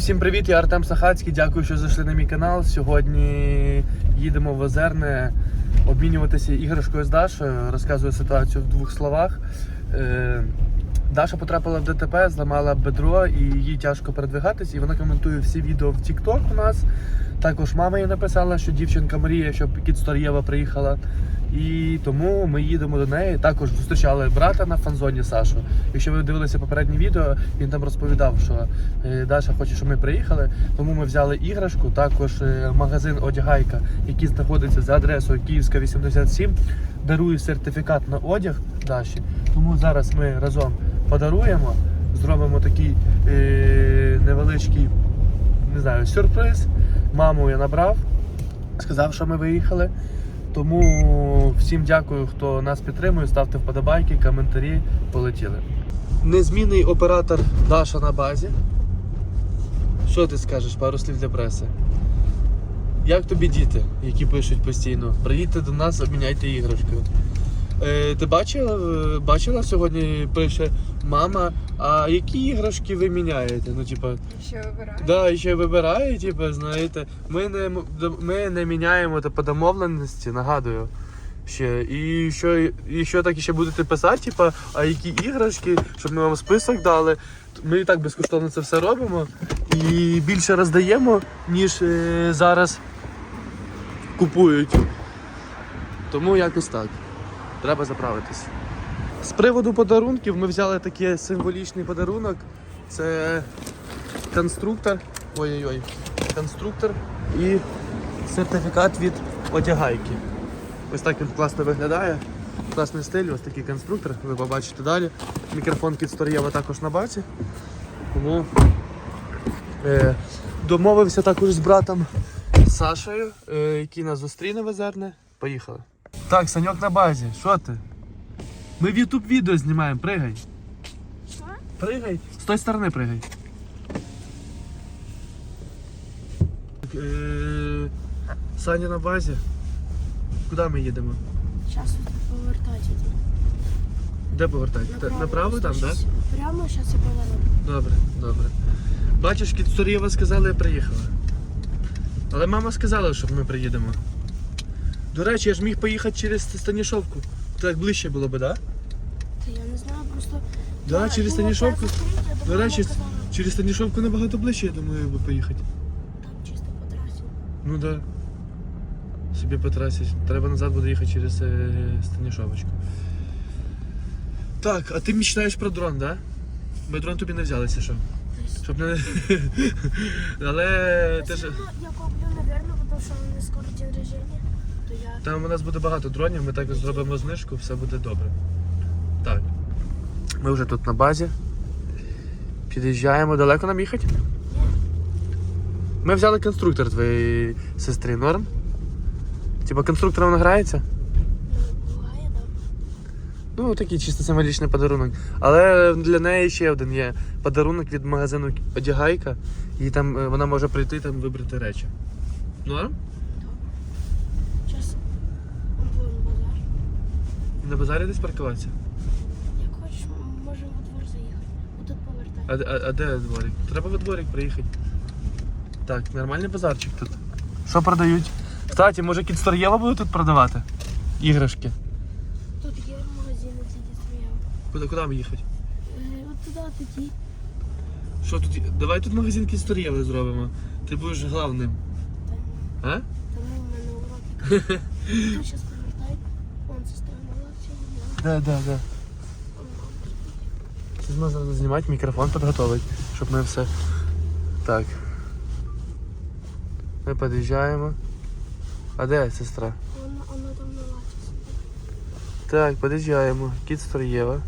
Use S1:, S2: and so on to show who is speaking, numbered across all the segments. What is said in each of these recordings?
S1: Всім привіт, я Артем Сахацький. Дякую, що зайшли на мій канал. Сьогодні їдемо в Озерне обмінюватися іграшкою з Дашою. Розказую ситуацію в двох словах. Е, Даша потрапила в ДТП, зламала бедро і їй тяжко передвигатись. І вона коментує всі відео в TikTok у нас. Також мама їй написала, що дівчинка мріє, щоб кіт Стор'єва приїхала. І тому ми їдемо до неї. Також зустрічали брата на фанзоні Сашу. Якщо ви дивилися попереднє відео, він там розповідав, що е, Даша хоче, щоб ми приїхали. Тому ми взяли іграшку. Також е, магазин Одягайка, який знаходиться за адресою Київська 87, дарує сертифікат на одяг Даші. Тому зараз ми разом подаруємо, зробимо такий е, невеличкий не знаю, сюрприз. Маму я набрав, сказав, що ми виїхали. Тому всім дякую, хто нас підтримує. Ставте вподобайки, коментарі, полетіли. Незмінний оператор Даша на базі. Що ти скажеш, пару слів для преси? Як тобі діти, які пишуть постійно? Приїдьте до нас, обміняйте іграшкою. Е, ти бачила, е, бачила сьогодні пише мама, а які іграшки ви міняєте? Ну, типа? Да, і ще вибирає, типу, знаєте, ми не, ми не міняємо типу, домовленості, нагадую. Ще. І що, і що так ще будете писати, типу, а які іграшки, щоб ми вам список дали. Ми і так безкоштовно це все робимо. І більше роздаємо, ніж е, зараз купують. Тому якось так. Треба заправитись. З приводу подарунків ми взяли такий символічний подарунок. Це конструктор. Ой-ой-ой. Конструктор і сертифікат від одягайки. Ось так він класно виглядає. Класний стиль, ось такий конструктор, ви побачите далі. Мікрофон Кідсторєва також на баці. Тому е, домовився також з братом Сашею, е, який нас зустріне в Озерне. Поїхали. Так, Саньок на базі, що ти? Ми в YouTube відео знімаємо, пригай.
S2: Що?
S1: Пригай. З тої сторони пригай. Е, Саня на базі. Куди ми їдемо?
S2: Зараз повертати.
S1: Де повертати? Та- Направо там, так? Да?
S2: Прямо зараз я поверну.
S1: Добре, добре. Бачиш, кіт Сторєва сказала, я приїхала. Але мама сказала, щоб ми приїдемо. До речі, я ж міг поїхати через Станішовку. Так ближче було би, так? Да?
S2: Та я не знаю, просто...
S1: Да,
S2: Я
S1: через
S2: думала,
S1: Станішовку.
S2: перше відкриття,
S1: До речі,
S2: казала,
S1: через Станішовку набагато ближче, я думаю, би поїхати.
S2: Там чисто по трасі.
S1: Ну да. Собі по трасі. Треба назад буде їхати через е, Станішовочку. Так, а ти мечтаєш про дрон, да? Ми дрон тобі не взялися, що? Щоб не. Але ти ж.
S2: Я куплю, напевно, тому що у мене скоро день рождения. То я...
S1: Там у нас буде багато дронів, ми також зробимо знижку, все буде добре. Так. Ми вже тут на базі. Під'їжджаємо. Далеко нам їхати? Ми взяли конструктор твоєї сестри, норм? Типа конструктором вона грається?
S2: Ну.
S1: Ну, такий чисто символічний подарунок. Але для неї ще один є подарунок від магазину Одягайка. І там е, вона може прийти там вибрати речі. Норм?
S2: Зараз будемо базар.
S1: На базарі десь паркуватися?
S2: Як хочеш, можемо во двор заїхати. Отут повертати.
S1: А, де- а, а де дворик? Треба во дворик приїхати. Так, нормальний базарчик тут. Що продають? Кстати, може кіт Стор'єва буде тут продавати? Іграшки.
S2: Тут є магазини, ці дістроями.
S1: Куди, куди ми їхати?
S2: Е, От туди такі.
S1: Що тут? Давай тут магазин кіт зробимо. Ти будеш главним. А?
S2: Тому в мене уроки. Тут зараз була
S1: Да, да, да. Зараз можна знімати, мікрофон підготовити, щоб ми все. Так. Ми під'їжджаємо. А де сестра?
S2: Вона, вона там на латі.
S1: Так, під'їжджаємо. Кіт.
S2: Отут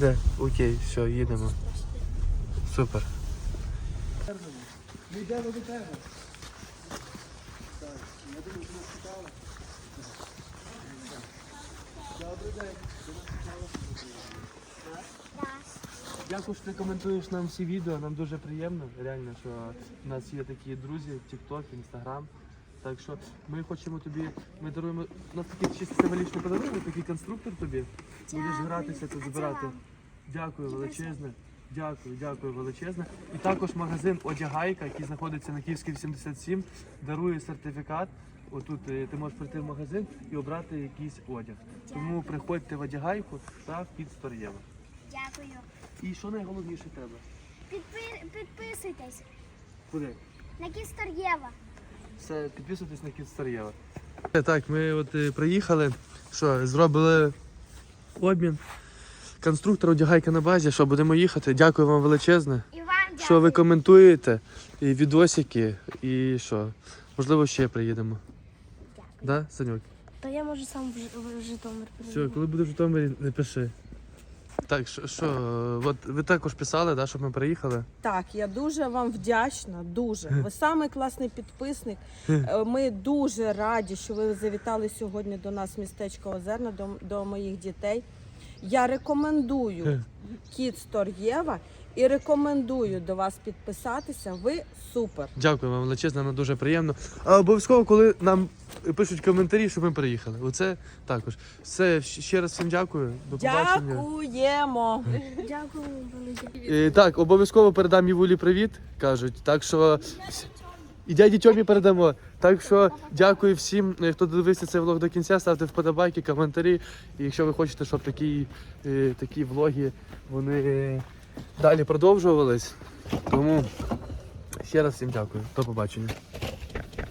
S1: Де? Окей, все, їдемо.
S2: сестра сидить.
S1: Супер. Дякую, що ти коментуєш нам всі відео. Нам дуже приємно. Реально, що в нас є такі друзі, TikTok, Instagram. Так що ми хочемо тобі, ми даруємо у нас такий чисто символічний подарунок, такий конструктор тобі. Будеш гратися тут
S2: це
S1: збирати. Дякую, величезне. Дякую, дякую величезне. І також магазин Одягайка, який знаходиться на Київській 87, дарує сертифікат. Отут е, ти можеш прийти в магазин і обрати якийсь одяг. Тому приходьте в одягайку та під Стор'єва.
S2: Дякую.
S1: І що найголовніше в тебе?
S2: Підпи- Підписуйтесь
S1: Куди?
S2: на Кістор'єва.
S1: Все, підписуйтесь на кіт Стар'єва. Так, ми от е, приїхали. Що, зробили обмін. Конструктор одягайка на базі, що будемо їхати. Дякую вам величезне.
S2: І вам дякую.
S1: Що ви коментуєте, і відосики, і що? Можливо, ще приїдемо.
S2: Дякую.
S1: Да, Санюк?
S2: То я можу сам в, Ж- в Житомир
S1: Все, коли будеш в Житомирі, не пиши. Так, що, що, от ви також писали, да, щоб ми приїхали.
S3: Так, я дуже вам вдячна. Дуже. Ви самий класний підписник. Е, Ми дуже раді, що ви завітали сьогодні до нас в містечко Озерна, до, до моїх дітей. Я рекомендую кіт Стор'єва і рекомендую до вас підписатися. Ви супер.
S1: Дякую вам величезно, нам дуже приємно. А обов'язково, коли нам пишуть коментарі, щоб ми приїхали. Оце також. Все, ще раз всім дякую. До побачення.
S3: Дякуємо.
S2: Дякую велике.
S1: Е, так, обов'язково передам Івулі привіт, кажуть. Так що і дяді Тьомі передамо. Так що дякую всім, е, хто дивився цей влог до кінця. Ставте вподобайки, коментарі. І якщо ви хочете, щоб такі, е, такі влоги вони далі продовжувались. Тому ще раз всім дякую. До побачення.